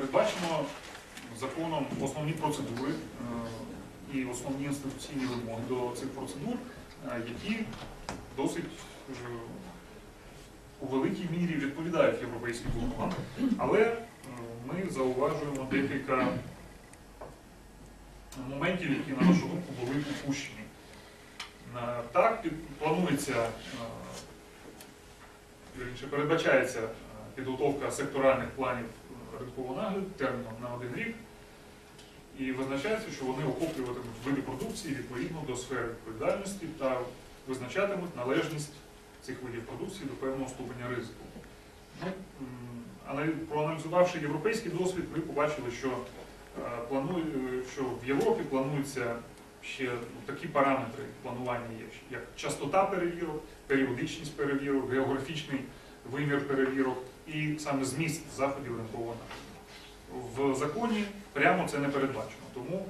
передбачено законом основні процедури е, і основні інституційні вимоги до цих процедур, е, які досить е, у великій мірі відповідають європейським вимогам. Але ми зауважуємо декілька моментів, які, на нашу думку, були упущені. Так, планується, передбачається підготовка секторальних планів ринкового нагляду терміном на один рік. І визначається, що вони охоплюватимуть види продукції відповідно до сфери відповідальності та визначатимуть належність цих видів продукції до певного ступеня ризику. Ну, проаналізувавши європейський досвід, ми побачили, що, е, що в Європі плануються ще ну, такі параметри планування є, як частота перевірок, періодичність перевірок, географічний вимір перевірок і саме зміст заходів ринкового нагляду. В законі прямо це не передбачено, тому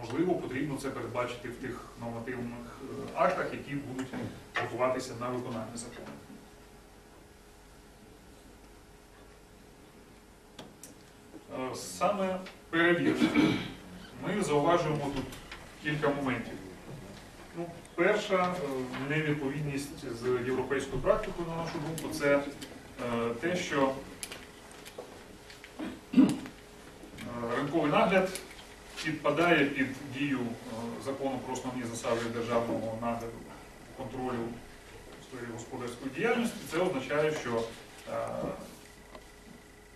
можливо потрібно це передбачити в тих нормативних е, актах, які будуть готуватися на виконання закону. Е, Саме перевірка. Ми зауважуємо тут кілька моментів. Ну, перша е, невідповідність з європейською практикою, на нашу думку, це те, що е, ринковий нагляд підпадає під дію е, закону про основні засади державного нагляду контролю сфері господарської діяльності. Це означає, що е,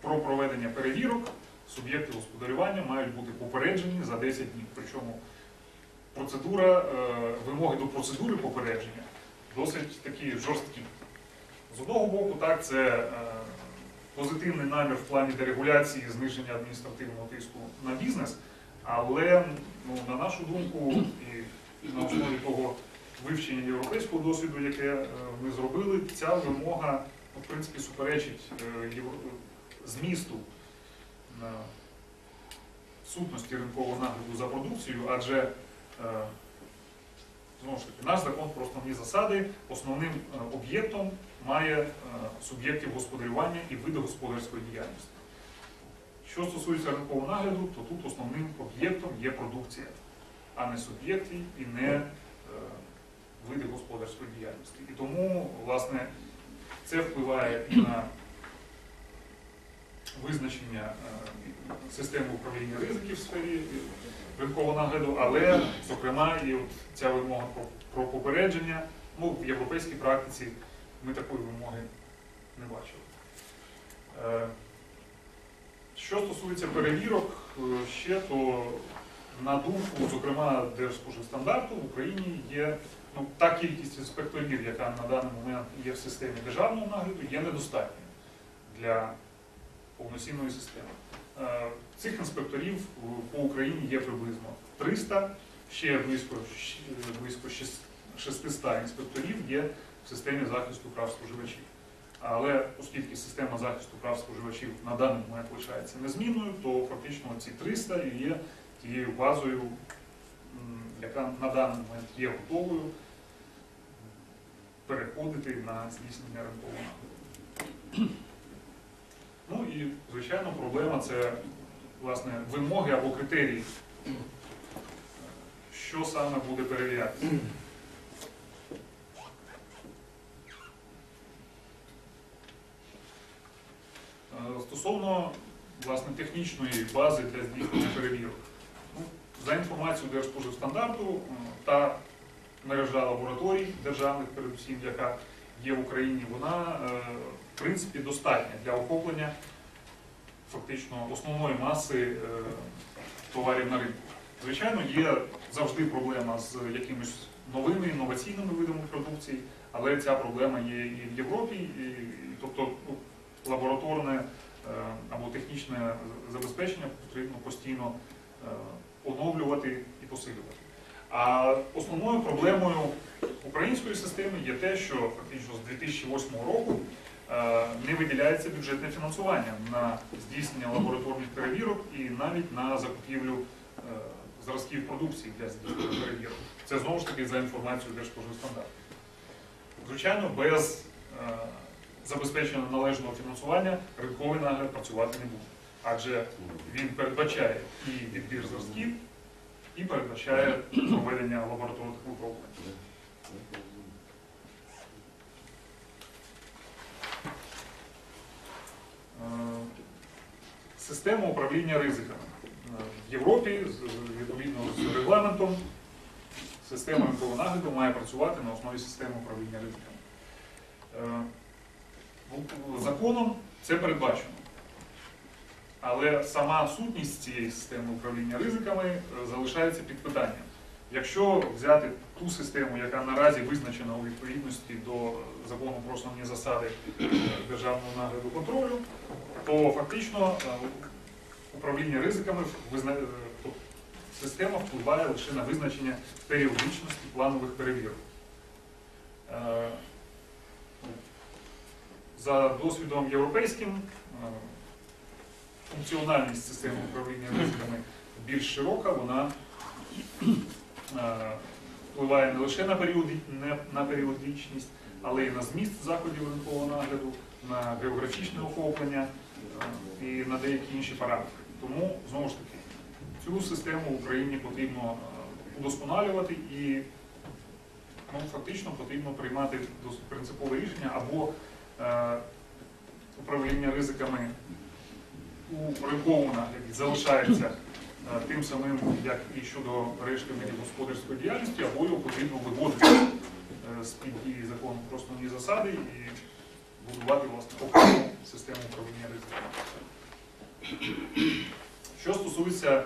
про проведення перевірок суб'єкти господарювання мають бути попереджені за 10 днів. Причому процедура, е, вимоги до процедури попередження досить такі жорсткі. З одного боку, так, це е, позитивний намір в плані дерегуляції, зниження адміністративного тиску на бізнес, але ну, на нашу думку, і на основі того вивчення європейського досвіду, яке е, ми зробили, ця вимога в принципі суперечить е, змісту сутності ринкового нагляду за продукцією, адже знову ж таки наш закон про основні засади основним е, об'єктом має е, суб'єктів господарювання і види господарської діяльності. Що стосується ринкового нагляду, то тут основним об'єктом є продукція, а не суб'єкти і не е, види господарської діяльності. І тому, власне, це впливає і на визначення е, системи управління ризиків в сфері ринкового нагляду, але, зокрема, і от ця вимога про, попередження, ну, в європейській практиці ми такої вимоги не бачили. Е, Що стосується перевірок, е, ще то на думку, зокрема, Держспоживстандарту в Україні є ну, та кількість інспекторів, яка на даний момент є в системі державного нагляду, є недостатньою для повноцінної системи. Е, Цих інспекторів по Україні є приблизно 300, ще близько, е, близько 600 інспекторів є в системі захисту прав споживачів. Але оскільки система захисту прав споживачів на даний момент лишається незмінною, то фактично ці 300 є тією базою, яка на даний момент є готовою переходити на здійснення ринкового нагляду. Ну і, звичайно, проблема це власне вимоги або критерії, що саме буде перевірятися. Е, Стосовно власне, технічної бази для здійснення перевірок. Ну, за інформацією Держспоживстандарту, е, та мережа лабораторій державних, передусім, яка є в Україні, вона е, принципі достатня для охоплення фактично основної маси е, товарів на ринку. Звичайно, є завжди проблема з якимись новими інноваційними видами продукції, але ця проблема є і в Європі, і, тобто ну, лабораторне е, або технічне забезпечення потрібно постійно е, оновлювати і посилювати. А основною проблемою української системи є те, що фактично з 2008 року не виділяється бюджетне фінансування на здійснення лабораторних перевірок і навіть на закупівлю е, зразків продукції для здійснення перевірок. Це знову ж таки за інформацією Держспоживстандарту. Звичайно, без е, забезпечення належного фінансування ринковий нагляд працювати не буде. адже він передбачає і відбір зразків, і передбачає проведення лабораторних випробувань. Система управління ризиками. Е, В Європі, відповідно з регламентом, система нагляду має працювати на основі системи управління ризиками. Е, Законом це передбачено. Але сама сутність цієї системи управління ризиками е, залишається під питанням. Якщо взяти ту систему, яка наразі визначена у відповідності до закону про основні засади е, державного нагляду контролю, то фактично е, управління ризиками е, система впливає лише на визначення періодичності планових перевірок. За досвідом європейським функціональність системи управління ризиками більш широка, вона впливає не лише на, на періодичність, але й на зміст заходів ринкового нагляду, на географічне охоплення е, і на деякі інші параметри. Тому, знову ж таки, цю систему Україні потрібно е, удосконалювати і ну, фактично потрібно приймати принципове рішення або е, управління ризиками у ринковому нагляді залишається е, тим самим, як і щодо решти господарської діяльності, або його потрібно виводити е, з-під дії закону про основні засади і будувати власне окрему систему управління ризиками. Що стосується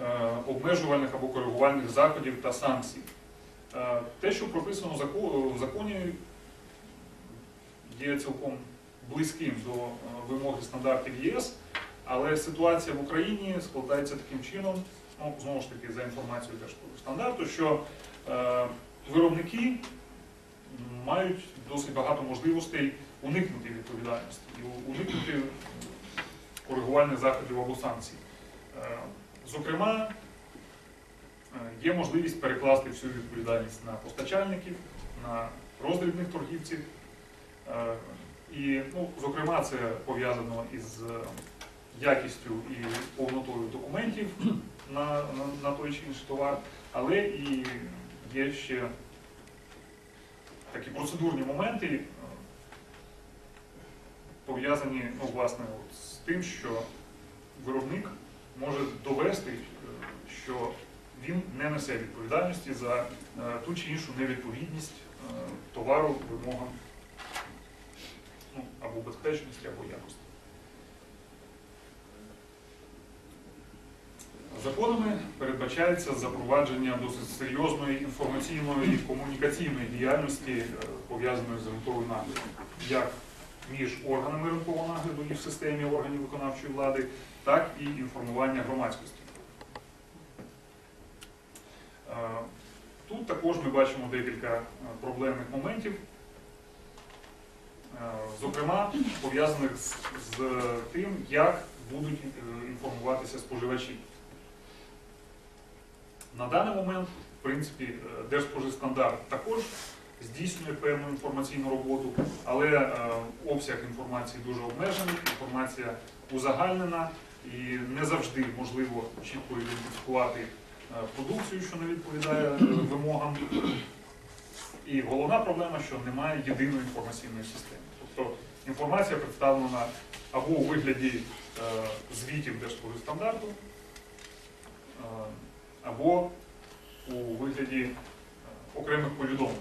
е, обмежувальних або коригувальних заходів та санкцій, Е, те, що прописано в законі, є цілком близьким до вимоги стандартів ЄС, але ситуація в Україні складається таким чином, ну, знову ж таки, за інформацією Держстандарту, що е, виробники мають досить багато можливостей уникнути відповідальності і уникнути коригувальних заходів або санкцій. Е, Зокрема, е, є можливість перекласти всю відповідальність на постачальників, на роздрібних торгівців. Е, І, ну, зокрема, це пов'язано із якістю і повнотою документів на, на, на той чи інший товар, але і є ще такі процедурні моменти, е, пов'язані ну, власне, от з тим, що виробник може довести, е, що він не несе відповідальності за е, ту чи іншу невідповідність товару вимогам ну, або безпечності, або якості. Законами передбачається запровадження досить серйозної інформаційної і комунікаційної діяльності, е, пов'язаної з ринковим наглядом, як між органами ринкового нагляду і в системі органів виконавчої влади, так і інформування громадськості. Е, Тут також ми бачимо декілька е, проблемних моментів, зокрема пов'язаних з, тим, як будуть інформуватися споживачі. На даний момент, в принципі, е, Держспоживстандарт також здійснює певну інформаційну роботу, але е, обсяг інформації дуже обмежений, інформація узагальнена і не завжди можливо чітко ідентифікувати е, продукцію, що не відповідає вимогам. І головна проблема, що немає єдиної інформаційної системи. Тобто інформація представлена або у вигляді звітів Держспоживстандарту, е, або у вигляді е, окремих повідомлень.